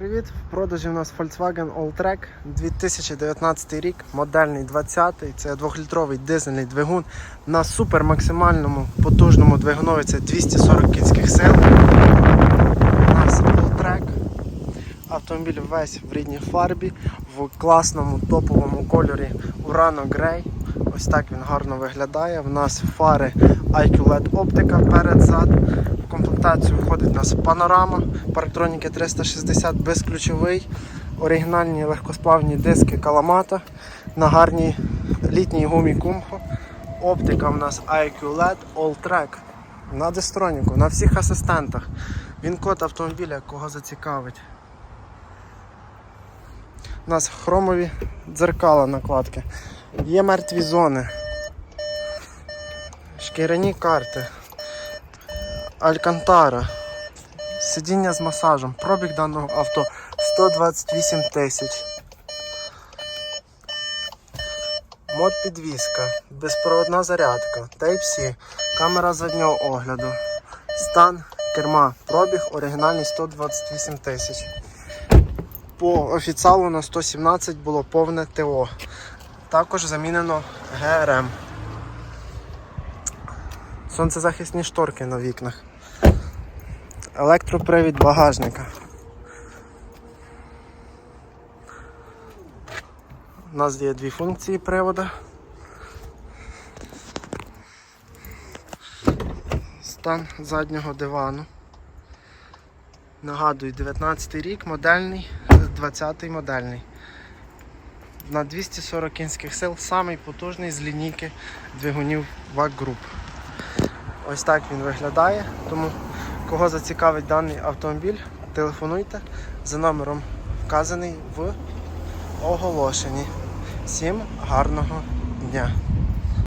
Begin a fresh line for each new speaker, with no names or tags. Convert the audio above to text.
В продажі у нас Volkswagen Alltrack 2019 рік, модельний 20-й. Це 2-літровий дизельний двигун на супер максимальному потужному двигунові. Це 240 кінських сил. У нас Alltrack. Автомобіль весь в рідній фарбі, в класному топовому кольорі Urano Grey. Ось так він гарно виглядає. В нас фари IQ LED оптика перед-зад. В комплектацію входить у нас панорама, парктроніки 360 безключовий, оригінальні легкосплавні диски Каламата на гарній літній гумі Kumho. Оптика в нас IQ LED All-Track на дистроніку, на всіх асистентах. Він код автомобіля, кого зацікавить. У нас хромові дзеркала накладки. Є мертві зони. Шкіряні карти. Алькантара. Сидіння з масажем. Пробіг даного авто 128 тисяч. Мод підвізка, безпроводна зарядка, Type-C, камера заднього огляду, стан керма, пробіг оригінальний 128 тисяч. По офіціалу на 117 було повне ТО. Також замінено ГРМ. Сонцезахисні шторки на вікнах. Електропривід багажника. У нас є дві функції привода. Стан заднього дивану. Нагадую, 19 рік, модельний, 20 й модельний. На 240 кінських сил самий потужний з лінійки двигунів VAG Group. Ось так він виглядає. Тому кого зацікавить даний автомобіль, телефонуйте за номером вказаний в оголошенні. Всім гарного дня!